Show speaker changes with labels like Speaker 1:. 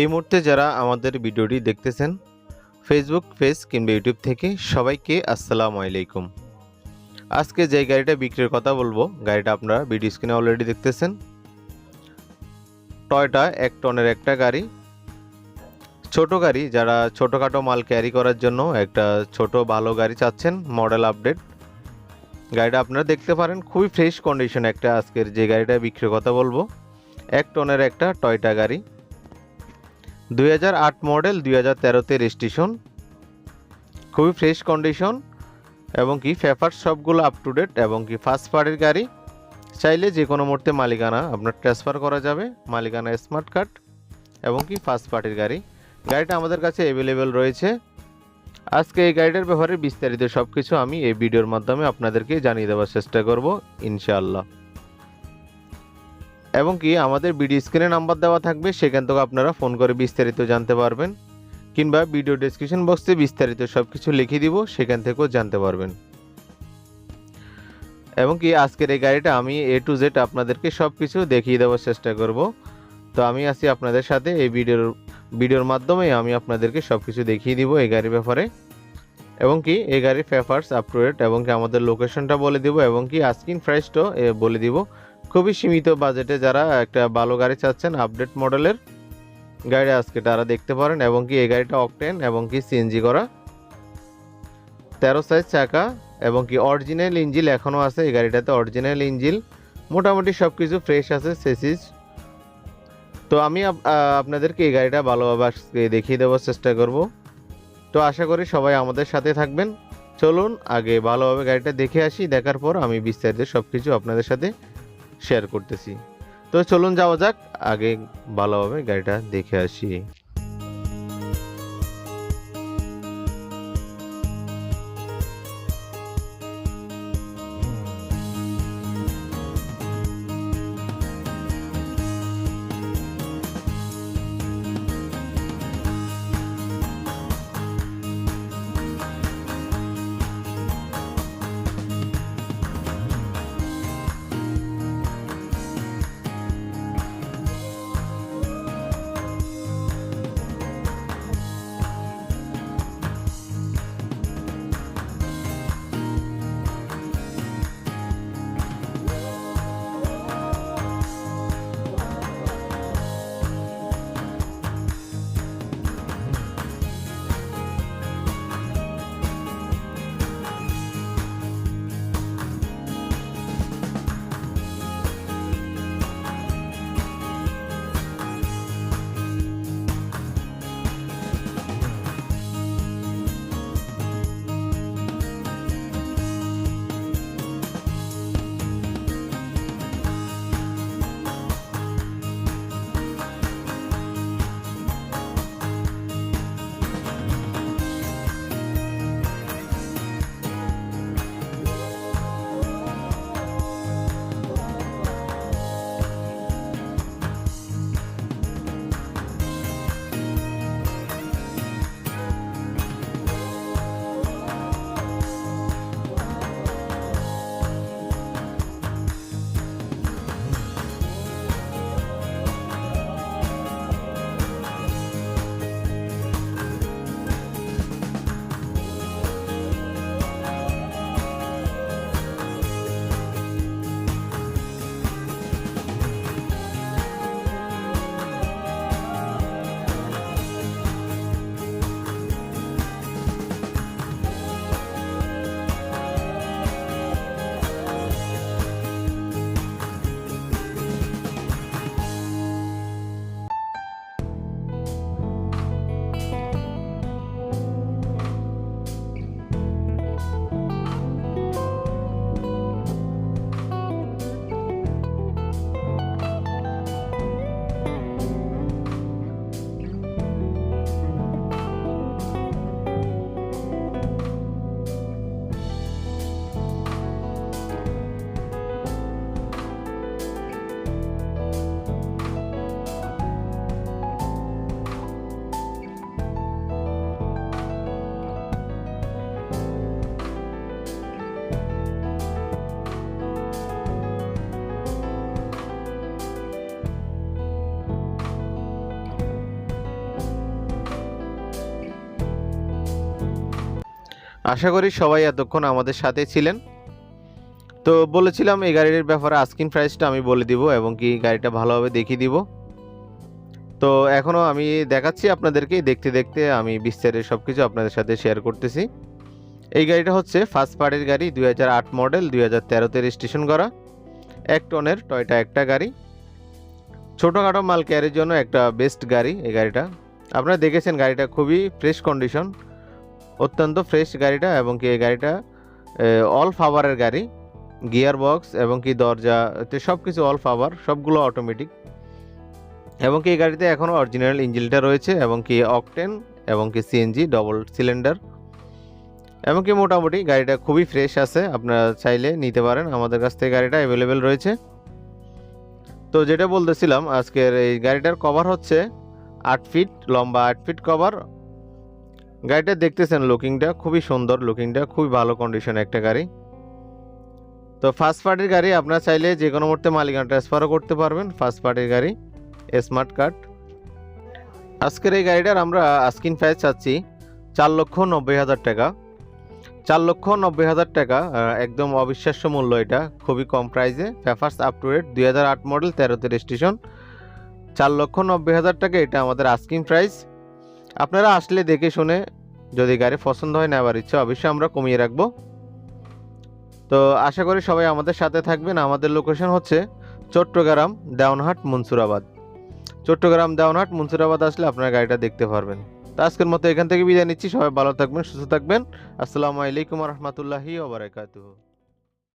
Speaker 1: এই মুহূর্তে যারা আমাদের ভিডিওটি দেখতেছেন ফেসবুক পেজ কিংবা ইউটিউব থেকে সবাইকে আসসালামু আলাইকুম। আজকে যে গাড়িটা বিক্রির কথা বলব, গাড়িটা আপনারা ভিডিও স্ক্রিনে অলরেডি দেখতেছেন। টয়টা এক টনের একটা গাড়ি। ছোট গাড়ি, যারা ছোটোখাটো মাল ক্যারি করার জন্য একটা ছোট ভালো গাড়ি চাচ্ছেন মডেল আপডেট গাড়িটা আপনারা দেখতে পারেন, খুবই ফ্রেশ কন্ডিশন একটা আজকের যে গাড়িটা বিক্রির কথা বলব। এক টনের একটা টয়টা গাড়ি। দুই হাজার আট মডেল, দুই হাজার তেরোতে রেজিস্ট্রেশন খুবই ফ্রেশ কন্ডিশন এবং কি ফেফার সবগুলো আপ টু ডেট এবং কি ফার্স্ট পার্টির গাড়ি। চাইলে যে কোনো মুহূর্তে মালিকানা আপনার ট্রান্সফার করা যাবে, মালিকানা স্মার্ট কার্ড এবং কি ফার্স্ট পার্টির গাড়ি। গাড়িটা আমাদের কাছে অ্যাভেলেবেল রয়েছে। আজকে এই গাড়িটার ব্যাপারে বিস্তারিত সব কিছু আমি এই ভিডিওর মাধ্যমে আপনাদেরকে জানিয়ে দেওয়ার চেষ্টা করব, ইনশাআল্লাহ। এবং কি আমাদের ভিডিও স্ক্রিনে নাম্বার দেওয়া থাকবে, সেখান থেকে আপনারা ফোন করে বিস্তারিত জানতে পারবেন। কিংবা ভিডিও ডেসক্রিপশন বক্সে বিস্তারিত সব কিছু লিখে দিব, সেখান থেকেও জানতে পারবেন। এবং কি আজকের এই গাড়িটা আমি এ টু জেড আপনাদেরকে সব কিছু দেখিয়ে দেওয়ার চেষ্টা করব। তো আমি আছি আপনাদের সাথে, এই ভিডিওর ভিডিওর মাধ্যমে আমি আপনাদেরকে সব কিছু দেখিয়ে দিব এই গাড়ির ব্যাপারে। এবং কি এই গাড়ির ফেফার্স আপ টু ডেট এবং কি আমাদের লোকেশনটা বলে দিব, এবং কি আস্কিন প্রাইসটাও বলে দিব। খুবই সীমিত বাজেটে যারা একটা ভালো গাড়ি চাচ্ছেন আপডেট মডেলের গাড়ি আজকে তারা দেখতে পারেন এবং কি এই গাড়িটা অকটেন এবং কি সিএনজি করা। তেরো সাইজ চাকা এবং কি অরিজিনাল ইঞ্জিল এখনও আছে এই গাড়িটাতে অরিজিনাল ইঞ্জিল মোটামুটি সব কিছু ফ্রেশ আছে সেসিস তো আমি আপনাদেরকে এই গাড়িটা ভালোভাবে আজকে দেখিয়ে দেওয়ার চেষ্টা করব। তো আশা করি সবাই আমাদের সাথে থাকবেন। চলুন আগে ভালোভাবে গাড়িটা দেখে আসি, দেখার পর আমি বিস্তারিত সব কিছু আপনাদের সাথে শেয়ার করতেছি। তো চলুন যাওয়া যাক আগে ভালোভাবে গাড়িটা দেখে আসি। আশা করি সবাই এতক্ষণ আমাদের সাথে ছিলেন। তো বলেছিলাম এই গাড়ির ব্যাপারে আস্কিং প্রাইসটা আমি বলে দিব এবং কি গাড়িটা ভালোভাবে দেখিয়ে দিব। তো এখনও আমি দেখাচ্ছি আপনাদেরকে, দেখতে দেখতে আমি বিস্তারিত সব কিছু আপনাদের সাথে শেয়ার করতেছি। এই গাড়িটা হচ্ছে ফার্স্ট পার্টির গাড়ি, দুই হাজার আট মডেল দুই হাজার তেরোতে রেজিস্ট্রেশন করা। এক টনের টয়টা একটা গাড়ি। ছোটোখাটো মাল ক্যারির জন্য একটা বেস্ট গাড়ি এই গাড়িটা। আপনারা দেখেছেন গাড়িটা খুবই ফ্রেশ কন্ডিশন অত্যন্ত ফ্রেশ গাড়িটা এবং কি এই গাড়িটা অল ফাভারের গাড়ি গিয়ার বক্স এবং কি দরজা সব কিছু অল ফাভার সবগুলো অটোমেটিক এবং কি এই গাড়িতে এখনও অরিজিনাল ইঞ্জিনটা রয়েছে এবং কি অকটেন এবং কি সিএনজি ডবল সিলিন্ডার এবং কি মোটামুটি গাড়িটা খুবই ফ্রেশ আছে, আপনারা চাইলে নিতে পারেন, আমাদের কাছ থেকে গাড়িটা অ্যাভেলেবেল রয়েছে। তো যেটা বলতেছিলাম, আজকের এই গাড়িটার কভার হচ্ছে আট ফিট লম্বা আট ফিট কভার গাড়িটা দেখতেছেন লুকিংটা খুবই সুন্দর লুকিংটা খুবই ভালো কন্ডিশন একটা গাড়ি। তো ফার্স্ট পার্টির গাড়ি আপনারা চাইলে যে কোনো মুহূর্তে মালিকানা ট্রান্সফারও করতে পারবেন ফার্স্ট পার্টির গাড়ি স্মার্ট কার্ড আজকের এই গাড়িটার আমরা আস্কিন প্রাইস চাচ্ছি চার লক্ষ নব্বই হাজার টাকা। চার লক্ষ নব্বই হাজার টাকা একদম অবিশ্বাস্য মূল্য এটা, খুবই কম প্রাইসে পেপার্স আপ টু ডেট দুই হাজার আট মডেল তেরোতে রেজিস্ট্রেশন চার লক্ষ নব্বই হাজার টাকা এটা আমাদের আস্কিং প্রাইস আপনারা আসলে দেখে শুনে যদি গাড়ি পছন্দ হয় নেওয়ার ইচ্ছা, অবশ্যই আমরা কমিয়ে রাখব। তো আশা করি সবাই আমাদের সাথে থাকবেন। আমাদের লোকেশন হচ্ছে চট্টগ্রাম দেওয়ানহাট মনসুরাবাদ। চট্টগ্রাম দেওয়ানহাট মনসুরাবাদ আসলে আপনারা গাড়িটা দেখতে পারবেন। তো আজকের মতো এখান থেকে বিদায় নিচ্ছি। সবাই ভালো থাকবেন, সুস্থ থাকবেন। আসসালামু আলাইকুম রহমতুল্লাহি ওবরাকাতুহু